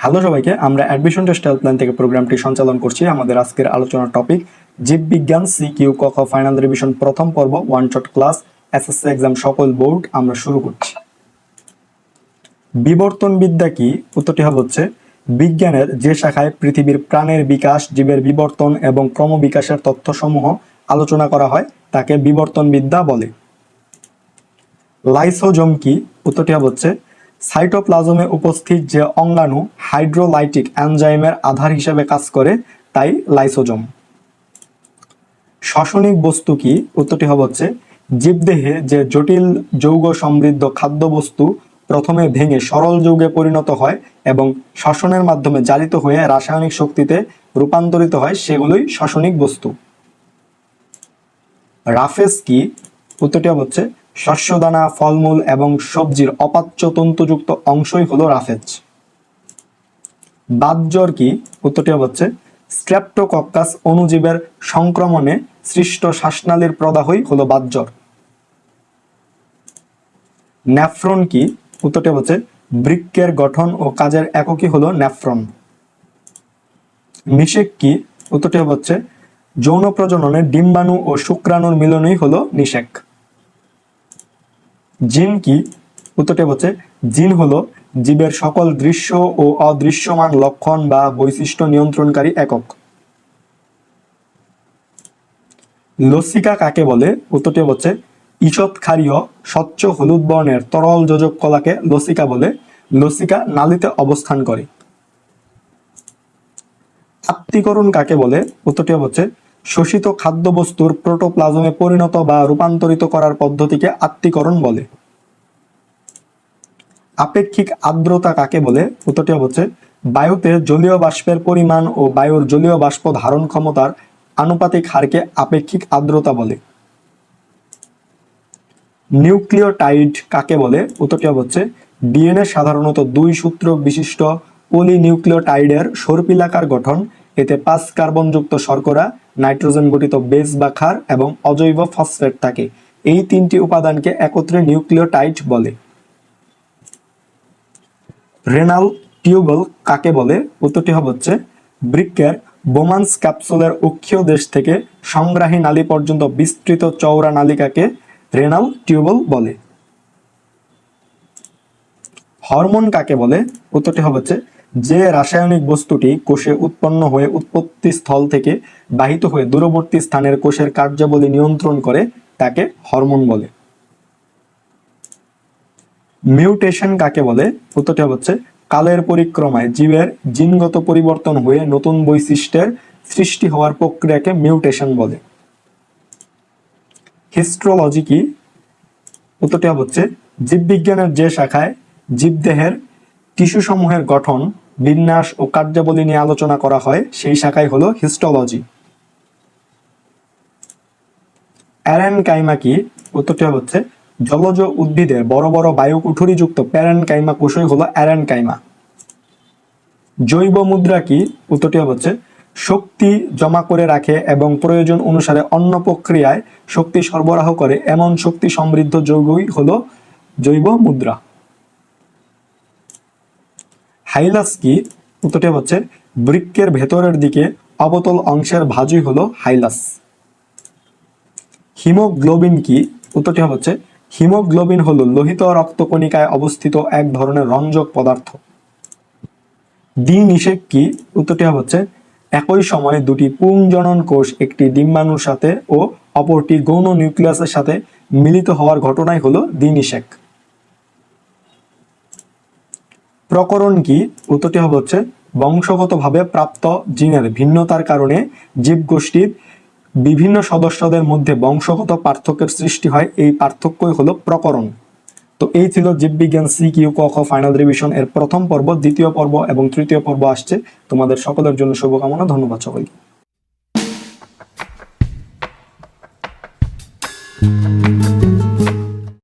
Hello সবাইকে, আমরা admission test helpline থেকে প্রোগ্রামটি সঞ্চালন করছি। আমাদের আজকের আলোচনার টপিক জীববিজ্ঞান সি কিউ ক ফাইনাল রিভিশন প্রথম পর্ব one shot class SSC exam সকল বোর্ড আমরা শুরু করছি। বিবর্তন বিদ্যা কি? উত্তরটি হবে হচ্ছে, বিজ্ঞানের যে শাখায় পৃথিবীর প্রাণের বিকাশ, জীবের বিবর্তন এবং ক্রমবিকাশের তথ্যসমূহ আলোচনা করা হয়, তাকে বিবর্তন বিদ্যা বলে। লাইসোজম কি? উত্তরটি হবে হচ্ছে সাইটোপ্লাজমে উপস্থিত যে অঙ্গাণু হাইড্রোলাইটিক এনজাইমের আধার হিসেবে কাজ করে, তাই লাইসোজোম। শ্বসনিক বস্তু কি? উত্তরটি হবে হচ্ছে জীবদেহে যে জটিল যৌগ সমৃদ্ধ খাদ্যবস্তু প্রথমে ভেঙে সরল যৌগে পরিণত হয় এবং শ্বসনের মাধ্যমে জারিত হয়ে রাসায়নিক শক্তিতে রূপান্তরিত হয়, সেগুলোই শ্বসনিক বস্তু। রাফেজ কি? উত্তরটি হচ্ছে শস্যদানা, ফলমূল এবং সবজির অপাচ্য তন্তুযুক্ত অংশই হলো রাফেজ। বাতজ্বর কি? উত্তরটি হচ্ছে স্ট্রেপ্টোকক্কাস অণুজীবের সংক্রমণে সৃষ্ট শ্বাসনালীর প্রদাহই হলো বাতজ্বর ন্যাফ্রন কি? উত্তরটি হচ্ছে, বৃক্কের গঠন ও কাজের এককই হলো ন্যাফ্রন। নিষেক কি? উত্তরটি হচ্ছে, যৌন প্রজননে ডিম্বাণু ও শুক্রাণুর মিলনই হলো নিষেক। জিন কি? উত্তরটি হচ্ছে, জিন হলো জীবের সকল দৃশ্য ও অদৃশ্যমান লক্ষণ বা বৈশিষ্ট্য নিয়ন্ত্রণকারী একক। লসিকা কাকে বলে? উত্তরটি হচ্ছে ঈষৎ ক্ষারীয় স্বচ্ছ হলুদ বর্ণের তরল যোজক কলাকে লসিকা বলে। লসিকা নালীতে অবস্থান করে। আত্মীকরণ কাকে বলে? উত্তরটি হচ্ছে শোষিত খাদ্যবস্তুর প্রোটোপ্লাজমে পরিণত বা রূপান্তরিত করার পদ্ধতিকে আত্মীকরণ বলে। আপেক্ষিক আর্দ্রতা কাকে বলে? উত্তরটি হচ্ছে, বায়ুতে জলীয় বাষ্পের পরিমাণ ও বায়ুর জলীয় বাষ্প ধারণ ক্ষমতার আনুপাতিক হারকে আপেক্ষিক আর্দ্রতা বলে। নিউক্লিওটাইড কাকে বলে? উত্তরটি হচ্ছে, ডিএনএ সাধারণত দুই সূত্র বিশিষ্ট পলিনিউক্লিওটাইডের সর্পিলাকার গঠন, এতে পাঁচ কার্বনযুক্ত শর্করা নাইট্রোজেন গঠিত বেস বা ক্ষার এবং অজৈব ফসফেট থাকে। এই তিনটি উপাদানকে একত্রে নিউক্লিওটাইড বলে। রেনাল টিউবল কাকে বলে? উত্তরটি হচ্ছে বৃক্কের বোমান্স ক্যাপসুলের অক্ষীয় দেশ থেকে সংগ্রাহী নালী পর্যন্ত বিস্তৃত চওড়া নালিকাকে রেনাল টিউবল বলে। হরমোন কাকে বলে? উত্তরটি হবে হচ্ছে যে রাসায়নিক বস্তুটি কোষে উৎপন্ন হয়ে উৎপত্তি স্থল থেকে বাহিত হয়ে দূরবর্তী স্থানের কোষের কার্যাবলী নিয়ন্ত্রণ করে, তাকে হরমোন বলে। মিউটেশন কাকে বলে? উত্তরটি হচ্ছে, কালের পরিক্রমায় জীবের জিনগত পরিবর্তন হয়ে নতুন বৈশিষ্ট্যের সৃষ্টি হওয়ার প্রক্রিয়াকে মিউটেশন বলে। হিস্ট্রোলজি কি? উত্তরটি হচ্ছে, জীববিজ্ঞানের যে শাখায় জীবদেহের টিস্যু সমূহের গঠন, বিন্যাস ও কার্যাবলী নিয়ে আলোচনা করা হয়, সেই শাখায় হলো হিস্টোলজি। অ্যারেন কাইমা কি উত্তরটি হচ্ছে, জলজ উদ্ভিদের বড় বড় বায়ুকুঠুরিযুক্ত প্যারেন কাইমা কোষই হলো অ্যারেন কাইমা। জৈব মুদ্রা কি? উত্তরটি হচ্ছে, শক্তি জমা করে রাখে এবং প্রয়োজন অনুসারে অন্য প্রক্রিয়ায় শক্তি সরবরাহ করে, এমন শক্তি সমৃদ্ধ যৌগই হলো জৈব মুদ্রা। হাইলাস কি উত্তরটি হচ্ছে, বৃক্কের ভেতরের দিকে অবতল অংশের ভাজই হলো হাইলাস। হিমোগ্লোবিন কি? উত্তরটি হচ্ছে, হিমোগ্লোবিন হলো লোহিত রক্তকণিকায় অবস্থিত এক ধরনের রঞ্জক পদার্থ। দ্বিনিষেক কি? উত্তরটি হচ্ছে, একই সময়ে দুটি পুংজনন কোষ, একটি ডিম্বাণুর সাথে ও অপরটি গৌণ নিউক্লিয়াসের সাথে মিলিত হওয়ার ঘটনাই হলো দ্বিনিষেক। প্রকরণ কি? উত্তরটি হবে হচ্ছে, বংশগতভাবে প্রাপ্ত জিনের ভিন্নতার কারণে জীবগোষ্ঠীর বিভিন্ন সদস্যদের মধ্যে বংশগত পার্থক্যের সৃষ্টি হয়। এই পার্থক্যই হলো প্রকরণ। তো এই ছিল জীববিজ্ঞান সি কিউ ক খ ফাইনাল রিভিশন এর প্রথম পর্ব, দ্বিতীয় পর্ব এবং তৃতীয় পর্ব আসছে। তোমাদের সকলের জন্য শুভকামনা, ধন্যবাদ সবাইকে।